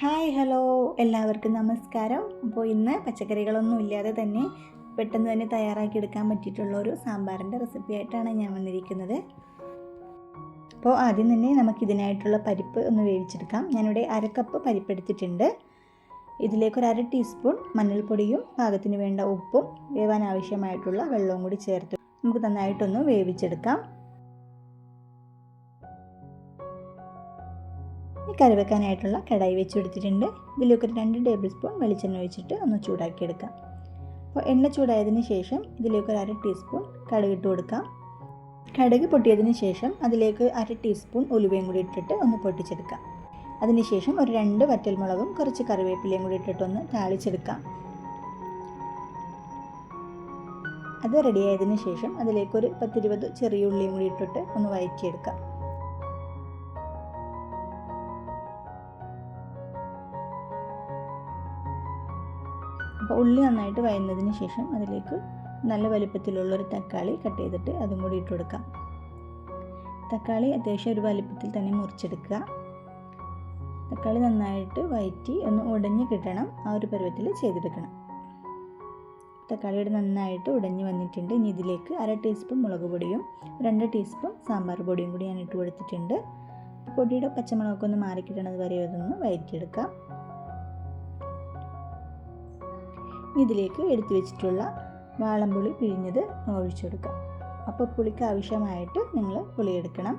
Hi hello. എല്ലാവർക്കും നമസ്കാരം. അപ്പോൾ ഇന്ന് പച്ചക്കറികളൊന്നും ഇല്ലാതെ തന്നെ പെട്ടെന്ന് തന്നെ തയ്യാറാക്കി എടുക്കാൻ പറ്റിയിട്ടുള്ള ഒരു സാമ്പാറിന്റെ റെസിപ്പി ആയിട്ടാണ് ഞാൻ വന്നിരിക്കുന്നത്. അപ്പോൾ ആദ്യം തന്നെ നമുക്കിതിനായിട്ടുള്ള പരിപ്പ് ഒന്ന് വേവിച്ചെടുക്കാം. ഞാനിവിടെ അരക്കപ്പ് പരിപ്പ് എടുത്തിട്ടുണ്ട്. ഇതിലേക്ക് ഒരു അര ടീസ്പൂൺ മഞ്ഞൾപ്പൊടിയും പാകത്തിന് വേണ്ട ഉപ്പും വേവാൻ ആവശ്യമായിട്ടുള്ള വെള്ളവും കൂടി ചേർത്ത് നമുക്ക് നന്നായിട്ടൊന്ന് വേവിച്ചെടുക്കാം. കറി വെക്കാനായിട്ടുള്ള കടായി വെച്ച് കൊടുത്തിട്ടുണ്ട് ഇതിലേക്ക് ഒരു രണ്ട് ടേബിൾ സ്പൂൺ വെളിച്ചെണ്ണ ഒഴിച്ചിട്ട് ഒന്ന് ചൂടാക്കിയെടുക്കാം. അപ്പോൾ എണ്ണ ചൂടായതിന് ശേഷം ഇതിലേക്ക് ഒരു അര ടീസ്പൂൺ കടുക് ഇട്ട് കൊടുക്കാം. കടുക് പൊട്ടിയതിന് ശേഷം അതിലേക്ക് അര ടീസ്പൂൺ ഉലുവയും കൂടി ഇട്ടിട്ട് ഒന്ന് പൊട്ടിച്ചെടുക്കാം. അതിനുശേഷം ഒരു രണ്ട് വറ്റൽമുളകും കുറച്ച് കറിവേപ്പിലയും കൂടി ഇട്ടിട്ടൊന്ന് താളിച്ചെടുക്കാം. അത് റെഡിയായതിനു ശേഷം അതിലേക്കൊരു പത്തിരുപത് ചെറിയ ഉള്ളിയും കൂടി ഇട്ടിട്ട് ഒന്ന് വഴറ്റിയെടുക്കാം. അപ്പോൾ ഉള്ളി നന്നായിട്ട് വയന്നതിന് ശേഷം അതിലേക്ക് നല്ല വലുപ്പത്തിലുള്ളൊരു തക്കാളി കട്ട് ചെയ്തിട്ട് അതും കൂടി ഇട്ട് കൊടുക്കാം. തക്കാളി അത്യാവശ്യം ഒരു വലുപ്പത്തിൽ തന്നെ മുറിച്ചെടുക്കുക. തക്കാളി നന്നായിട്ട് വയറ്റി ഒന്ന് ഉടഞ്ഞ് കിട്ടണം. ആ ഒരു പരുവത്തിൽ ചെയ്തെടുക്കണം. തക്കാളിയുടെ നന്നായിട്ട് ഉടഞ്ഞ് വന്നിട്ടുണ്ട്. ഇനി ഇതിലേക്ക് അര ടീസ്പൂൺ മുളക് പൊടിയും രണ്ട് ടീസ്പൂൺ സാമ്പാർ പൊടിയും കൂടി ഞാൻ ഇട്ട് കൊടുത്തിട്ടുണ്ട്. പൊടിയുടെ പച്ചമുളകൊക്കെ ഒന്ന് മാറിക്കിട്ടണത് വരെ അതൊന്ന് വയറ്റിയെടുക്കാം. ഇതിലേക്ക് എടുത്തു വെച്ചിട്ടുള്ള വാളംപുളി പിഴിഞ്ഞത് ഒഴിച്ചു കൊടുക്കാം. അപ്പോൾ പുളിക്ക് ആവശ്യമായിട്ട് നിങ്ങൾ പുളി എടുക്കണം.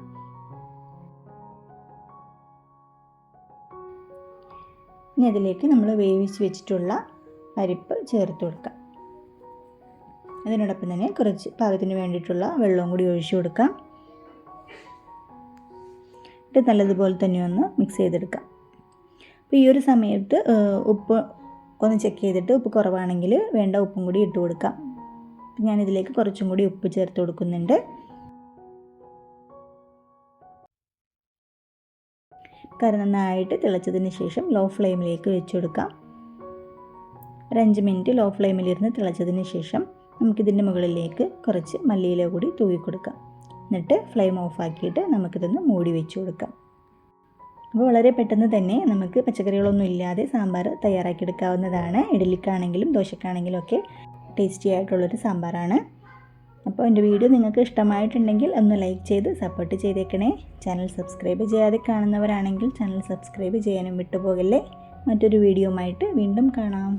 ഇനി അതിലേക്ക് നമ്മൾ വേവിച്ച് വെച്ചിട്ടുള്ള പരിപ്പ് ചേർത്ത് കൊടുക്കാം. അതിനോടൊപ്പം തന്നെ കുറച്ച് പാകത്തിന് വേണ്ടിയിട്ടുള്ള വെള്ളവും കൂടി ഒഴിച്ചു കൊടുക്കാം. ഇത് നല്ലതുപോലെ തന്നെ ഒന്ന് മിക്സ് ചെയ്തെടുക്കാം. അപ്പോൾ ഈ ഒരു സമയത്ത് ഉപ്പ് ഒന്ന് ചെക്ക് ചെയ്തിട്ട് ഉപ്പ് കുറവാണെങ്കിൽ വേണ്ട ഉപ്പും കൂടി ഇട്ട് കൊടുക്കാം. ഞാനിതിലേക്ക് കുറച്ചും കൂടി ഉപ്പ് ചേർത്ത് കൊടുക്കുന്നുണ്ട്. കറി നന്നായിട്ട് തിളച്ചതിന് ശേഷം ലോ ഫ്ലെയിമിലേക്ക് വെച്ച് കൊടുക്കാം. ഒരു അഞ്ച് മിനിറ്റ് ലോ ഫ്ലെയിമിലിരുന്ന് തിളച്ചതിന് ശേഷം നമുക്കിതിന്റെ മുകളിലേക്ക് കുറച്ച് മല്ലിയില കൂടി തൂവി കൊടുക്കാം. എന്നിട്ട് ഫ്ലെയിം ഓഫാക്കിയിട്ട് നമുക്കിതൊന്ന് മൂടി വെച്ച് കൊടുക്കാം. അപ്പോൾ വളരെ പെട്ടെന്ന് തന്നെ നമുക്ക് പച്ചക്കറികളൊന്നും ഇല്ലാതെ സാമ്പാർ തയ്യാറാക്കിയെടുക്കാവുന്നതാണ്. ഇഡലിക്കാണെങ്കിലും ദോശക്കാണെങ്കിലും ഒക്കെ ടേസ്റ്റി ആയിട്ടുള്ളൊരു സാമ്പാറാണ്. അപ്പോൾ എന്റെ വീഡിയോ നിങ്ങൾക്ക് ഇഷ്ടമായിട്ടുണ്ടെങ്കിൽ ഒന്ന് ലൈക്ക് ചെയ്ത് സപ്പോർട്ട് ചെയ്തേക്കണേ. ചാനൽ സബ്സ്ക്രൈബ് ചെയ്യാതെ കാണുന്നവരാണെങ്കിൽ ചാനൽ സബ്സ്ക്രൈബ് ചെയ്യാനും വിട്ടുപോകല്ലേ. മറ്റൊരു വീഡിയോയുമായിട്ട് വീണ്ടും കാണാം.